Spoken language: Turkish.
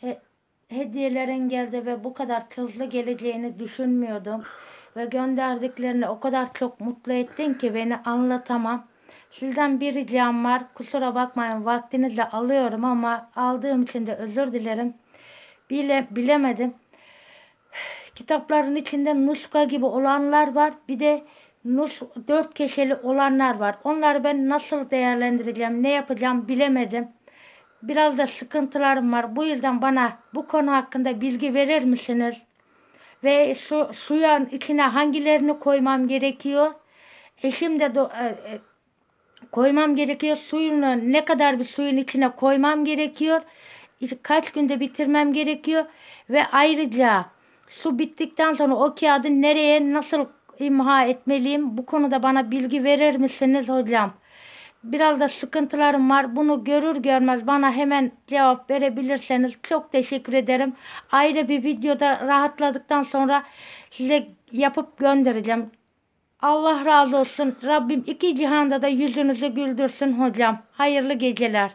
He- hediyelerin geldi ve bu kadar hızlı geleceğini düşünmüyordum. Ve gönderdiklerini o kadar çok mutlu ettin ki beni anlatamam. Sizden bir ricam var. Kusura bakmayın vaktinizi alıyorum ama aldığım için de özür dilerim. Bile, bilemedim. Kitapların içinde nuska gibi olanlar var. Bir de nus dört köşeli olanlar var. Onları ben nasıl değerlendireceğim, ne yapacağım bilemedim. Biraz da sıkıntılarım var. Bu yüzden bana bu konu hakkında bilgi verir misiniz? Ve su, suyun içine hangilerini koymam gerekiyor? Eşim de do- e, e, koymam gerekiyor. Suyunu ne kadar bir suyun içine koymam gerekiyor? Kaç günde bitirmem gerekiyor? Ve ayrıca su bittikten sonra o kağıdı nereye nasıl imha etmeliyim? Bu konuda bana bilgi verir misiniz hocam? Biraz da sıkıntılarım var. Bunu görür görmez bana hemen cevap verebilirseniz çok teşekkür ederim. Ayrı bir videoda rahatladıktan sonra size yapıp göndereceğim. Allah razı olsun. Rabbim iki cihanda da yüzünüzü güldürsün hocam. Hayırlı geceler.